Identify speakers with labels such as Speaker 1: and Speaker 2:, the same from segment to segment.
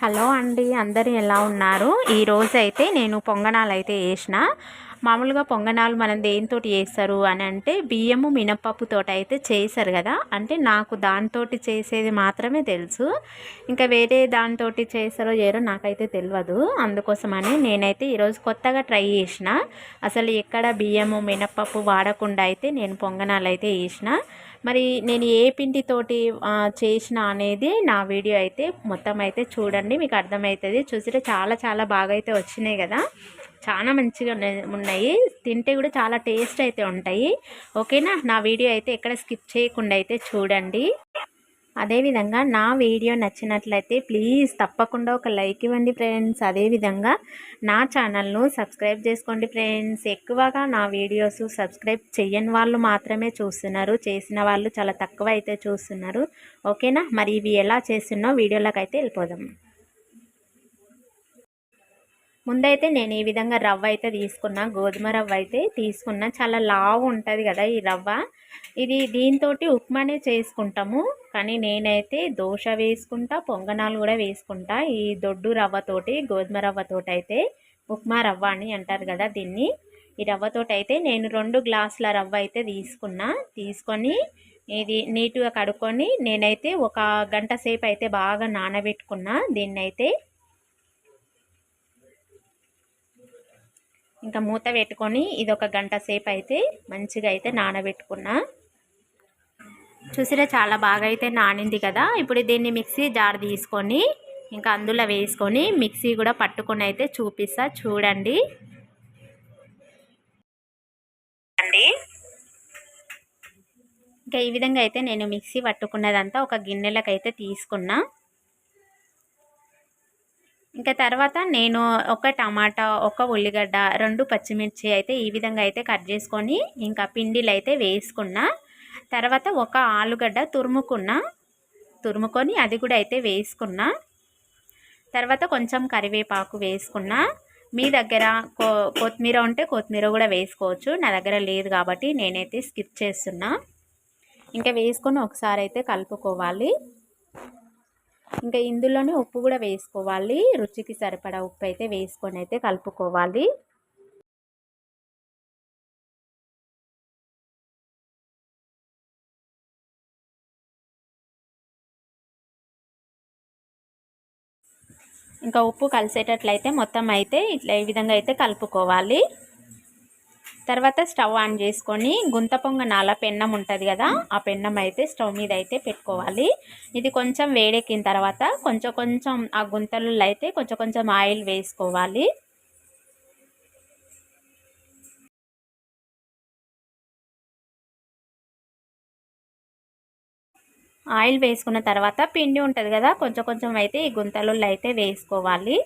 Speaker 1: Hello అండి అందరూ ఎలా ఉన్నారు? ఈరోజు అయితే నేను పొంగనాలు అయితే వేసిన మామూలుగా పొంగనాలు మనం దేనితోటి చేస్తారు అని అంటే బియ్యము మినపప్పుతో అయితే చేశారు కదా. అంటే నాకు దాంతో చేసేది మాత్రమే తెలుసు. ఇంకా వేరే దాంతో చేస్తారో చేయరో నాకైతే తెలియదు అందుకోసమని నేనైతే ఈరోజు కొత్తగా ట్రై చేసిన. అసలు ఎక్కడ బియ్యము మినపప్పు వాడకుండా అయితే నేను పొంగనాలు అయితే వేసిన మరి నేను ఏ పిండితోటి చేసిన అనేది నా వీడియో అయితే మొత్తం అయితే చూడండి. మీకు అర్థమవుతుంది. చూసితే చాలా చాలా బాగా అయితే వచ్చినాయి కదా. చాలా మంచిగా ఉన్నాయి. తింటే కూడా చాలా టేస్ట్ అయితే ఉంటాయి. ఓకేనా? నా వీడియో అయితే ఎక్కడ స్కిప్ చేయకుండా అయితే చూడండి. అదేవిధంగా నా వీడియో నచ్చినట్లయితే ప్లీజ్ తప్పకుండా ఒక లైక్ ఇవ్వండి ఫ్రెండ్స్. అదేవిధంగా నా ఛానల్ను సబ్స్క్రైబ్ చేసుకోండి ఫ్రెండ్స్. ఎక్కువగా నా వీడియోస్ సబ్స్క్రైబ్ చేయని వాళ్ళు మాత్రమే చూస్తున్నారు. చేసిన వాళ్ళు చాలా తక్కువ అయితే చూస్తున్నారు. ఓకేనా? మరి ఇవి ఎలా చేస్తున్నో వీడియోలోకి అయితే వెళ్ళిపోదాం. ముందైతే నేను ఈ విధంగా రవ్వ అయితే తీసుకున్నా గోధుమ రవ్వ అయితే తీసుకున్నా. చాలా లావు ఉంటుంది కదా ఈ రవ్వ. ఇది దీంతో ఉప్మానే చేసుకుంటాము. కానీ నేనైతే దోశ వేసుకుంటా పొంగనాలు కూడా వేసుకుంటా. ఈ దొడ్డు రవ్వతోటి గోధుమ రవ్వతోటి అయితే ఉప్మా రవ్వ అని అంటారు కదా దీన్ని. ఈ రవ్వతోటి అయితే నేను రెండు గ్లాసుల రవ్వ అయితే తీసుకున్నా. తీసుకొని ఇది నీట్గా కడుక్కొని నేనైతే ఒక గంట సేపు అయితే బాగా నానబెట్టుకున్నా. దీన్నైతే ఇంకా మూత పెట్టుకొని ఇది ఒక గంట సేపు అయితే మంచిగా అయితే నానబెట్టుకున్నా. చూసిరా చాలా బాగా అయితే నానింది కదా. ఇప్పుడు దీన్ని మిక్సీ జార్ తీసుకొని ఇంకా అందులో వేసుకొని మిక్సీ కూడా పట్టుకొని అయితే చూపిస్తా. చూడండి. ఇంకా ఈ విధంగా అయితే నేను మిక్సీ పట్టుకున్నదంతా ఒక గిన్నెలకైతే తీసుకున్నా. ఇంకా తర్వాత నేను ఒక టమాటా ఒక ఉల్లిగడ్డ రెండు పచ్చిమిర్చి అయితే ఈ విధంగా అయితే కట్ చేసుకొని ఇంకా పిండిలు అయితే వేసుకున్నా. తర్వాత ఒక ఆలుగడ్డ తురుముకున్న. తురుముకొని అది కూడా అయితే వేసుకున్నా. తర్వాత కొంచెం కరివేపాకు వేసుకున్నా. మీ దగ్గర కొ కొత్తిమీర ఉంటే కొత్తిమీర కూడా వేసుకోవచ్చు. నా దగ్గర లేదు కాబట్టి నేనైతే స్కిప్ చేస్తున్నా. ఇంకా వేసుకొని ఒకసారి అయితే కలుపుకోవాలి. ఇంకా ఇందులోనే ఉప్పు కూడా వేసుకోవాలి. రుచికి సరిపడా ఉప్పు అయితే వేసుకొని అయితే కలుపుకోవాలి. ఇంకా ఉప్పు కలిసేటట్లయితే మొత్తం అయితే ఇట్లా ఈ విధంగా అయితే కలుపుకోవాలి. తర్వాత స్టవ్ ఆన్ చేసుకొని గుంత పొంగనాల పెన్నం ఉంటుంది కదా ఆ పెన్నం అయితే స్టవ్ మీద అయితే పెట్టుకోవాలి. ఇది కొంచెం వేడెక్కిన తర్వాత కొంచెం కొంచెం ఆ గుంతలలో అయితే కొంచెం కొంచెం ఆయిల్ వేసుకోవాలి. ఆయిల్ వేసుకున్న తర్వాత పిండి ఉంటుంది కదా కొంచెం కొంచెం అయితే ఈ గుంతలలో అయితే వేసుకోవాలి.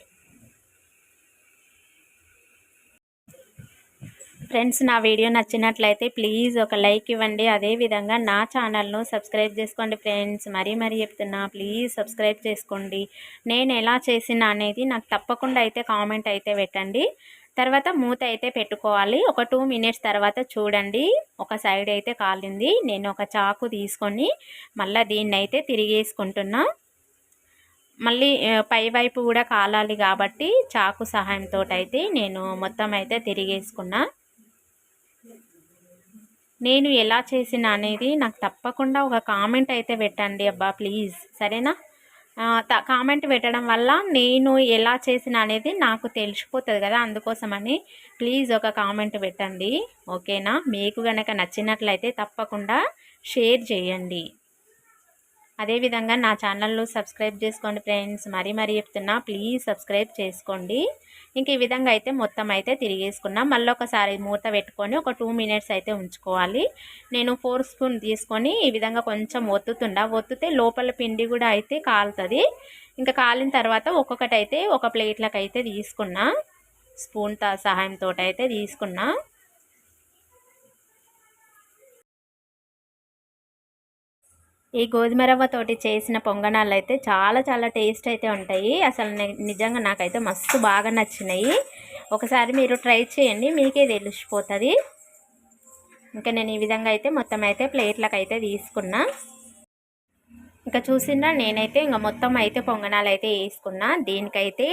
Speaker 1: ఫ్రెండ్స్ నా వీడియో నచ్చినట్లయితే ప్లీజ్ ఒక లైక్ ఇవ్వండి. అదేవిధంగా నా ఛానల్ను సబ్స్క్రైబ్ చేసుకోండి ఫ్రెండ్స్. మరీ మరీ చెప్తున్నా ప్లీజ్ సబ్స్క్రైబ్ చేసుకోండి. నేను ఎలా చేసిన అనేది నాకు తప్పకుండా అయితే కామెంట్ అయితే పెట్టండి. తర్వాత మూత అయితే పెట్టుకోవాలి. ఒక టూ మినిట్స్ తర్వాత చూడండి. ఒక సైడ్ అయితే కాలింది. నేను ఒక చాకు తీసుకొని మళ్ళీ దీన్ని అయితే తిరిగేసుకుంటున్నా. మళ్ళీ పై వైపు కూడా కాలాలి కాబట్టి చాకు సహాయంతో అయితే నేను మొత్తం అయితే తిరిగేసుకున్నా. నేను ఎలా చేసిన అనేది నాకు తప్పకుండా ఒక కామెంట్ అయితే పెట్టండి అబ్బా ప్లీజ్ సరేనా? కామెంట్ పెట్టడం వల్ల నేను ఎలా చేసిన అనేది నాకు తెలిసిపోతుంది కదా అందుకోసమని ప్లీజ్ ఒక కామెంట్ పెట్టండి. ఓకేనా? మీకు కనుక నచ్చినట్లయితే తప్పకుండా షేర్ చేయండి. అదేవిధంగా నా ఛానల్లో సబ్స్క్రైబ్ చేసుకోండి ఫ్రెండ్స్. మరీ మరీ చెప్తున్నా ప్లీజ్ సబ్స్క్రైబ్ చేసుకోండి. ఇంక ఈ విధంగా అయితే మొత్తం అయితే తిరిగేసుకున్నాం మళ్ళీ ఒకసారి మూత పెట్టుకొని ఒక టూ మినిట్స్ అయితే ఉంచుకోవాలి. నేను ఫోర్ స్పూన్ తీసుకొని ఈ విధంగా కొంచెం ఒత్తుతుండా ఒత్తితే లోపల పిండి కూడా అయితే కాలుతుంది. ఇంకా కాలిన తర్వాత ఒక్కొక్కటి అయితే ఒక ప్లేట్లకు అయితే తీసుకున్నా. స్పూన్ సహాయంతో అయితే తీసుకున్నా. ఈ గోధుమ రవ్వతోటి చేసిన పొంగనాలు అయితే చాలా చాలా టేస్ట్ అయితే ఉంటాయి. అసలు నిజంగా నాకైతే మస్తు బాగా నచ్చినాయి. ఒకసారి మీరు ట్రై చేయండి మీకే తెలిసిపోతుంది. ఇంకా నేను ఈ విధంగా అయితే మొత్తం అయితే ప్లేట్లకు అయితే తీసుకున్నా. ఇంకా చూసిందా? నేనైతే ఇంకా మొత్తం అయితే పొంగనాలు అయితే వేసుకున్నా. దీనికైతే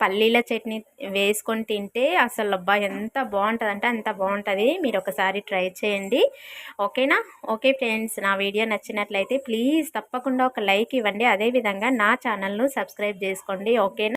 Speaker 1: పల్లీల చట్నీ వేసుకొని తింటే అసలు అబ్బా ఎంత బాగుంటుంది అంటే అంత బాగుంటుంది. మీరు ఒకసారి ట్రై చేయండి. ఓకేనా? ఓకే ఫ్రెండ్స్ నా వీడియో నచ్చినట్లయితే ప్లీజ్ తప్పకుండా ఒక లైక్ ఇవ్వండి. అదేవిధంగా నా ఛానల్ను సబ్స్క్రైబ్ చేసుకోండి. ఓకేనా?